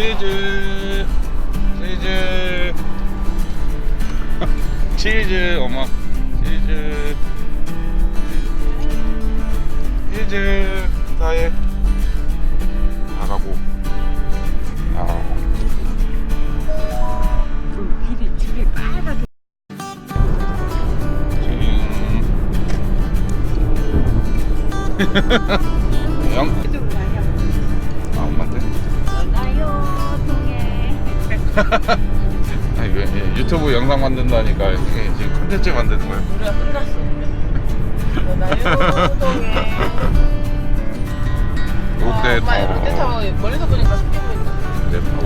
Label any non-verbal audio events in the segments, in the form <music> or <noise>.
치 우리가 끝났어. 나요 동해. 롯데 엄마 롯데 타워 타워 멀리서 보니까 크게 보인다. 롯데 타워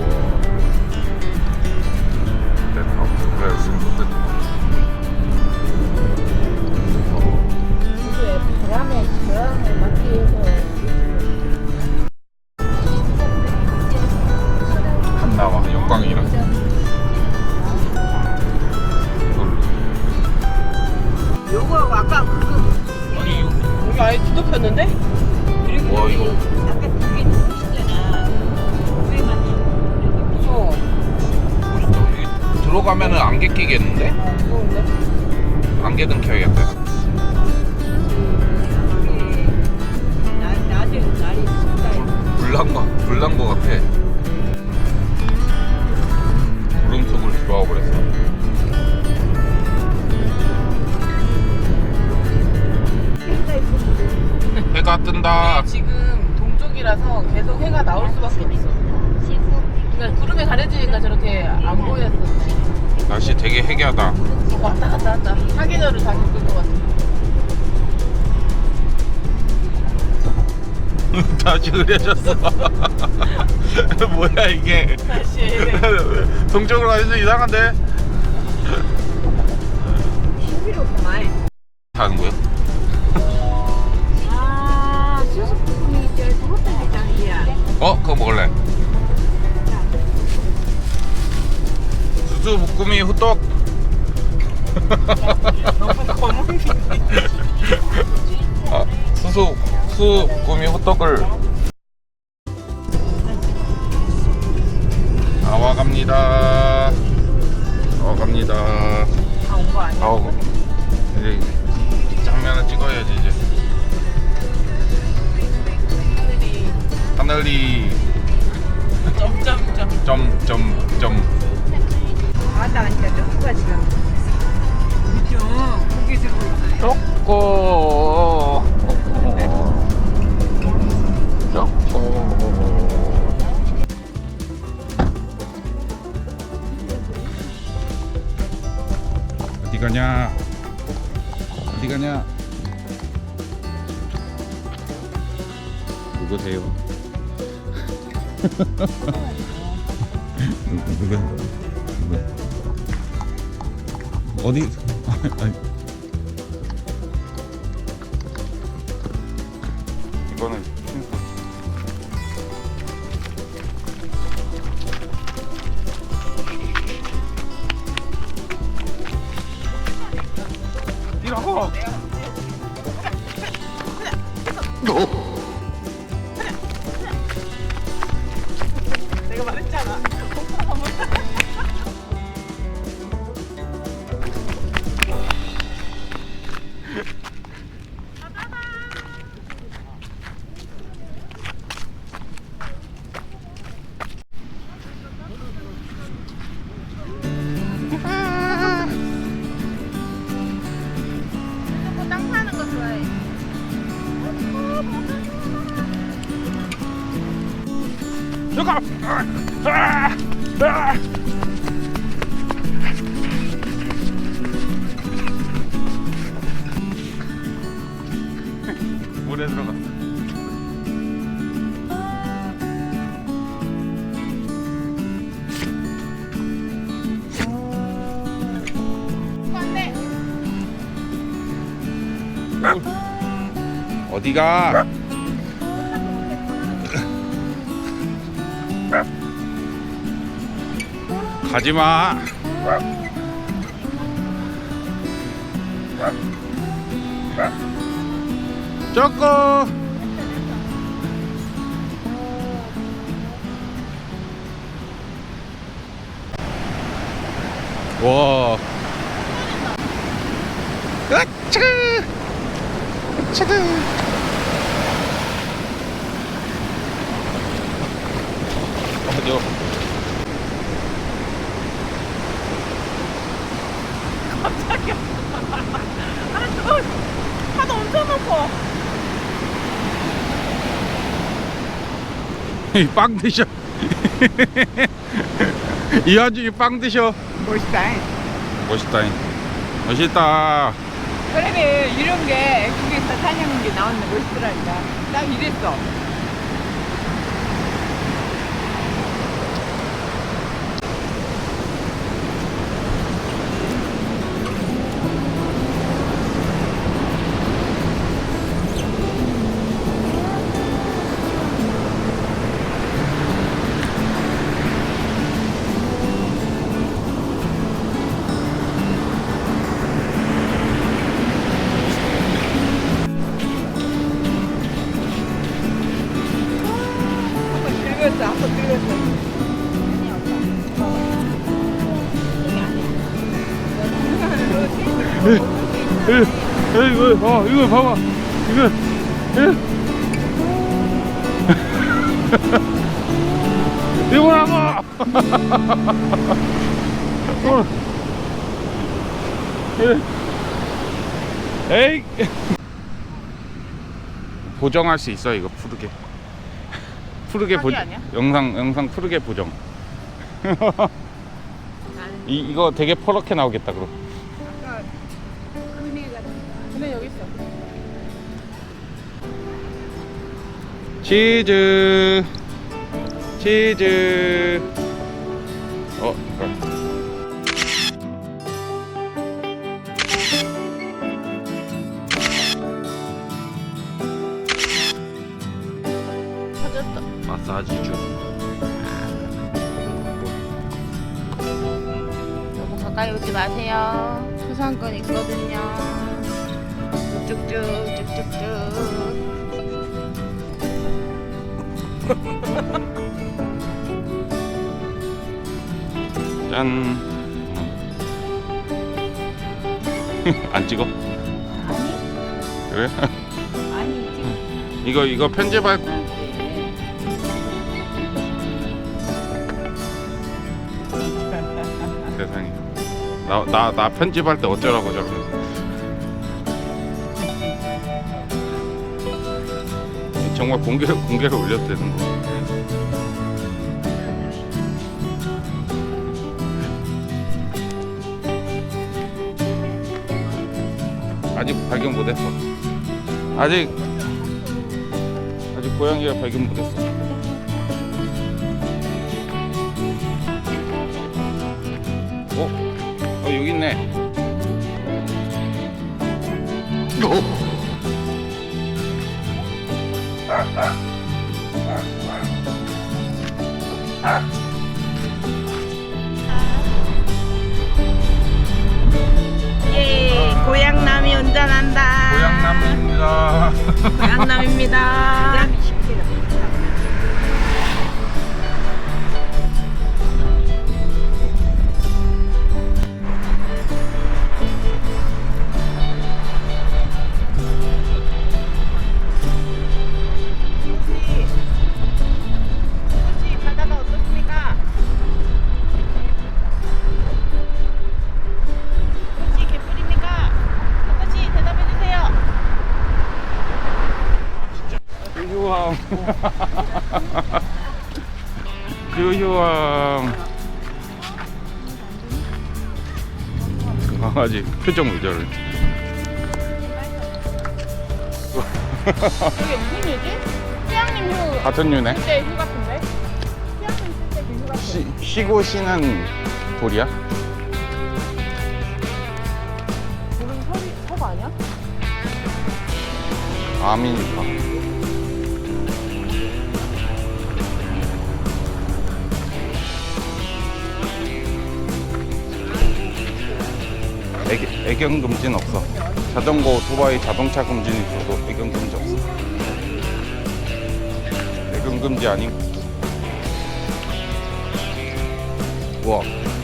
롯데 타워 그래 지금 롯데 타워 이게 바람에 저항에 맞기 위해서 한 나와 영광이랑 요거 아까 그거 아니 이거 여기 아예 뒤덮였는데? 그리고 와, 이거. 아까 두개 두시잖아. 무서워. 멋있다 이게 들어가면은 안개 끼겠는데? 어, 무서운데? 안개등 켜야겠다 나, 낮에 날이 진짜 불난 거 불난 거 같아 구름 속을 들어와 버렸어 해가 뜬다 지금 동쪽이라서 계속 해가 나올 수밖에 없어. 그러니까 구름에 가려지니까 저렇게 안 보였었네. 날씨 되게 해괴하다 어, 왔다 갔다 한다. 사계절을 다 겪을 것 같아. <laughs> 다시 흐려졌어 <laughs> 뭐야 이게 다시 <laughs> 동쪽으로 가서 이상한데 너무 아, 수수 수 볶음이 호떡을. 나와 갑니다. 나와 갑니다. 다온 거 아니야? 나오고 이제 장면을 찍어야지 이제. 하늘이. 하늘이 점점점. 점점점. 아나 진짜 쪼꾸가 지금. 그죠? 고기 들고 있어요. 쪼꼬 쪼꼬 어디 가냐? 어디 가냐? 누구세요? 누구 누구 누구 어디 아니, 이거는 아! 아! 물에 들어갔어. 어디가? 가지마. 쪼꼬 와. 으차그. 으차그. 어디요? 엄청 높어. 빵 드셔. <laughs> 이 와중에 빵 드셔. 멋있다. 멋있다. 멋있다. 그래 이런 게 국에서 사냥한 게 나오는데 멋있더라니까. 딱 이랬어. 이거, 어, 이거 봐봐. 이거, 에. 이거라고! 어. 에. 에이! <laughs> 보정할 수 있어, 이거, 푸르게. <laughs> 푸르게 보, 사기 아니야? 영상, 영상 푸르게 보정. <laughs> 이, 이거 되게 퍼렇게 나오겠다, 그럼. 치즈 치즈 어. 찾았다. 마사지주 너무 가까이 오지 마세요. 수상권 있거든요. 쭉쭉 쭉 쭉쭉쭉. <laughs> 짠. 안 찍어? 아니 그래? 아니 이거 이거 편집할 세상에. 나 나 나 편집할 때 어쩌라고 저러 정말 공개 공개로 올려도 되는 거. 아직 발견 못했어. 아직 아직 고양이가 발견 못했어. 어? 어 여기 있네. 예, 고양나무입니다. 고향남입니다. <laughs> 유유왕. 유유왕. 강아지 표정 왜 저래? 이게 무슨 일지? 태양님 휴 같은 유네. 그때 휴 같은데? 태양님 그때 휴 같은데? 쉬, 쉬고 쉬는 돌이야? 우리 섭 아니야? 암이니 애견, 금지는 없어. 자전거, 오토바이, 자동차 금지는 있어도 애견 금지 없어. 애견 금지 아닌. 우와. 와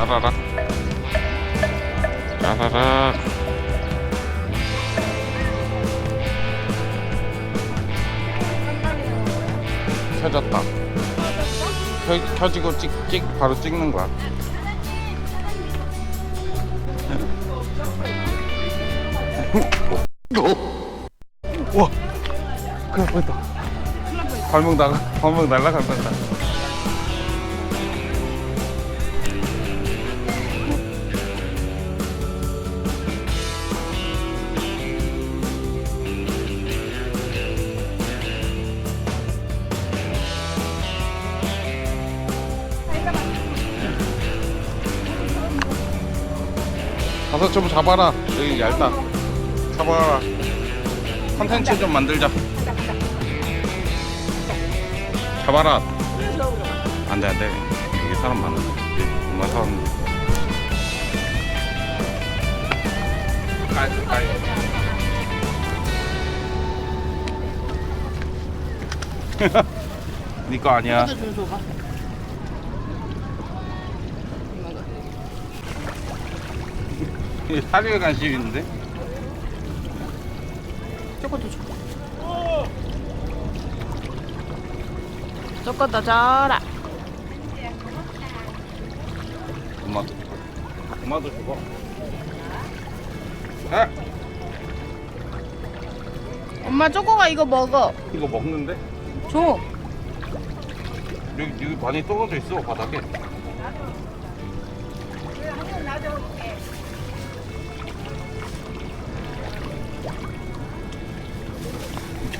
라라라. 라라라. 켜졌다. 켜, 켜지고 찍, 찍, 바로 찍는 거야. 와, 큰일 날 뻔했다. 발목 나가, 발목 날라갈 뻔했다. 가서 좀 잡아라. 여기 얇다. 잡아라. 컨텐츠 좀 만들자. 잡아라. 안 돼, 안 돼. 여기 사람 많아. 여기 엄마 사람. 니거 <laughs> 아니야. 이것도 좀 줘봐. 사료에 관심 있는데? 저것도 줘. 저것도 줘라. 엄마도. 엄마도 줘봐. 아! 엄마 쪼꼬가 이거 먹어. 이거 먹는데? 줘. 여기, 여기 많이 떨어져 있어, 바닥에.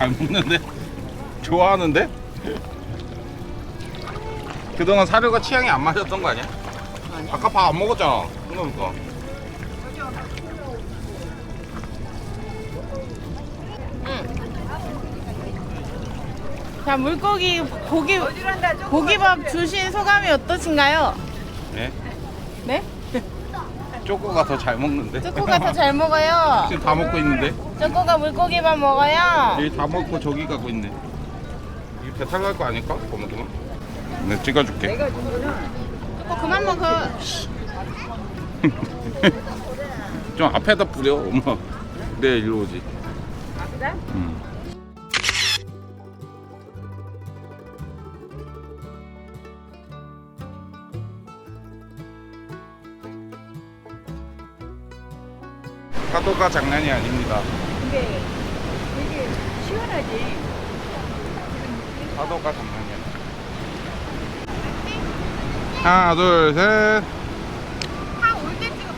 잘 먹는데? 좋아하는데? 그동안 사료가 취향이 안 맞았던 거 아니야? 아까 밥 안 먹었잖아. 그러니까. 자 물고기 고기 고기밥 주신 소감이 어떠신가요? 네? 네? <laughs> 쪼꼬가 더 잘 먹는데? 쪼꼬가 더 잘 먹어요. 지금 다 먹고 있는데? 쪼꼬가 물고기밥 먹어요. 여기 다 먹고 저기 가고 있네. 이게 배탈 날 거 아닐까? 고만고만. 내가 찍어줄게. 쪼꼬 그만 먹어. <laughs> 좀 앞에다 뿌려, 엄마. 그래, 일로 오지. 응. 파도가 장난이 아닙니다. 근데 되게 시원하지. 파도가 장난이 아니야. 하나, 둘, 셋. 파올 때 지금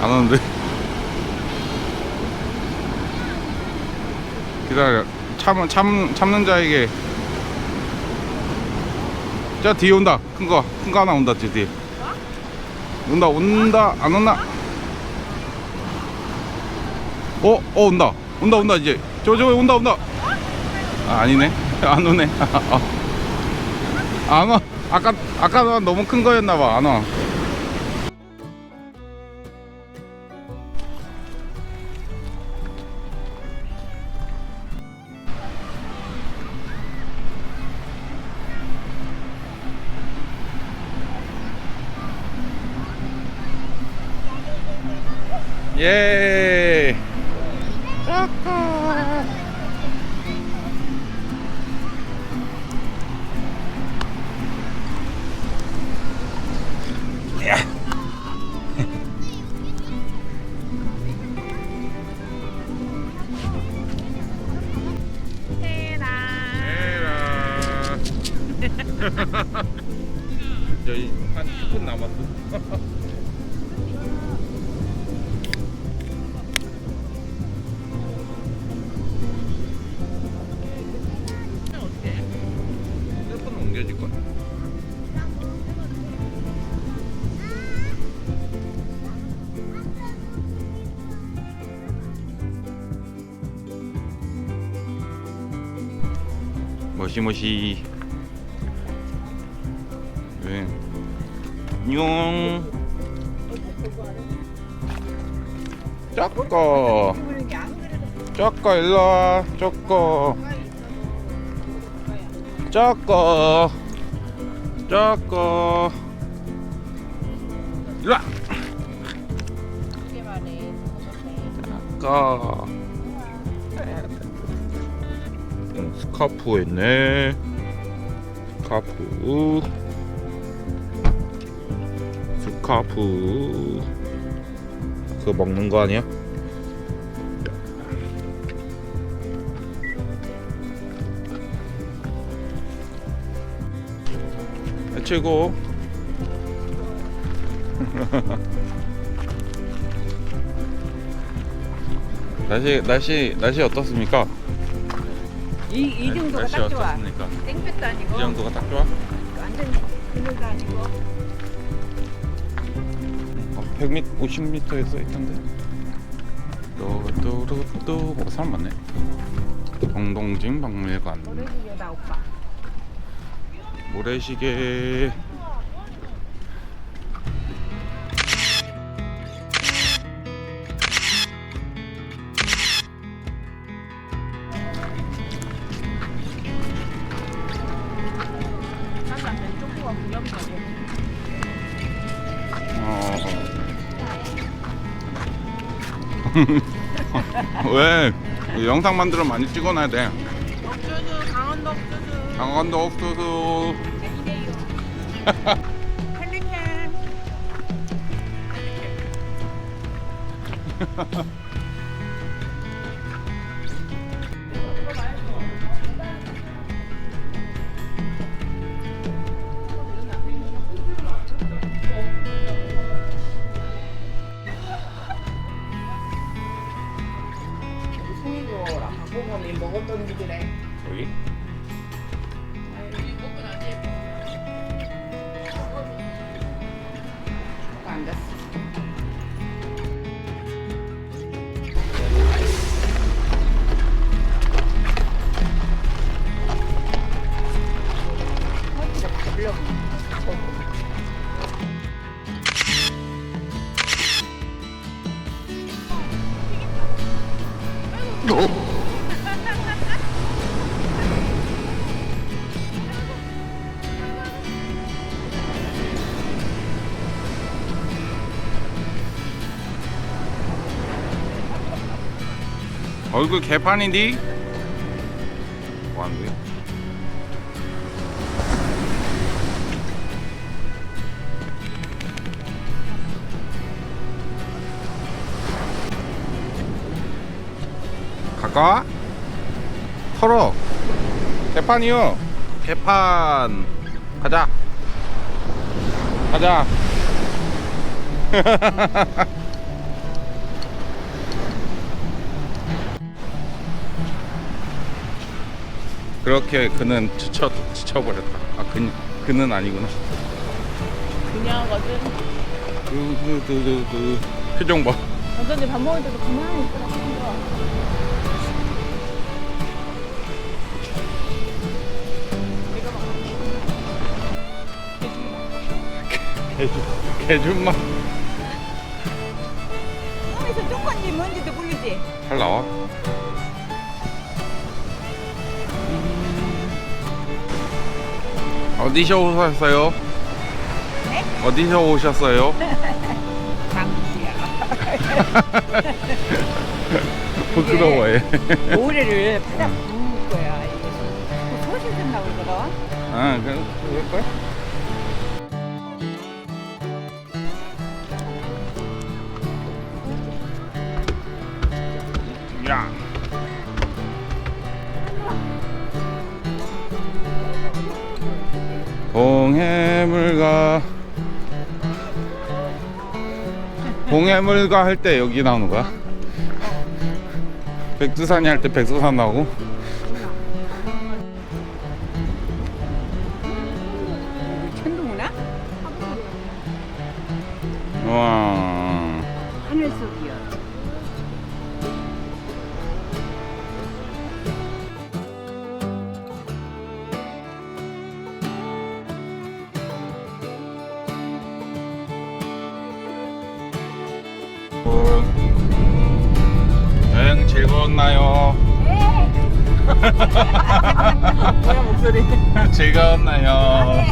안 오는데? 기다려. 참, 참, 참는 자에게. 저 뒤에 온다. 큰 거. 큰 거 하나 온다, 저 뒤에. 온다, 온다. 안 온다. 어, 어, 온다. 온다, 온다, 이제. 저, 저, 온다, 온다. 아, 아니네. <laughs> 안 오네. 아, <laughs> 안 와. 아까, 아까 너무 큰 거였나 봐. 안 와. 예. 야. 옮겨질 거야. 머시머시 네. 안녕. 쪼꼬. 쪼꼬 일로 와. 쪼꼬. 쪼꼬. 쪼꼬. 일로 와. 쪼꼬. 음, 스카프 있네. 스카프. 스카프. 그거 먹는 거 아니야? 최고. <laughs> 날씨 날씨 날씨 어떻습니까? 이, 이 정도가 날씨 딱 좋아. 어떻습니까? 땡볕도 아니고 이 정도가 딱 좋아? 완전 그늘도 아니고 어, 100m, 50m에 써 있던데. 또또또또 어, 사람 많네. 동동진 박물관. 모래시계다 오빠. 모래시계. 어. <laughs> 왜? 영상 만들어 많이 찍어놔야 돼. 옥수수. 강원도 옥수수. 헬리캠. <laughs> 얼굴 개판인디? 뭐 하는 거야? 가까워? 털어 개판이요 개판 가자 가자 <laughs> 그렇게 그는 지쳐 지쳐버렸다. 아 그, 그는 아니구나. 그냥거든. 그, 그, 그, 그, 그 표정 봐. 어쩐지 밥 먹을 때도 가만히 있더라. 개준 개준만 몸에서 조건지 뭔지도 모르지. 잘 나와. 어디서 오셨어요? 네? 어디서 오셨어요? <laughs> <laughs> 부끄러워해. 모래를 <laughs> 바다 부을 거야. 이게 소실 된다고 그러더라. 아, 그, 그럴걸? 야. 봉해물가 봉해물가 할 때 여기 나오는 거야? 백두산이 할 때 백두산 나오고 여러분 여행 즐거웠나요? 뭐야 목소리. <laughs> 즐거웠나요?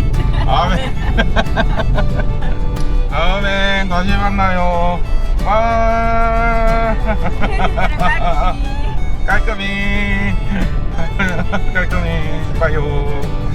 아멘. <laughs> 다음엔 다시 만나요. 와. <laughs> 깔끔히. 깔끔히. 봐요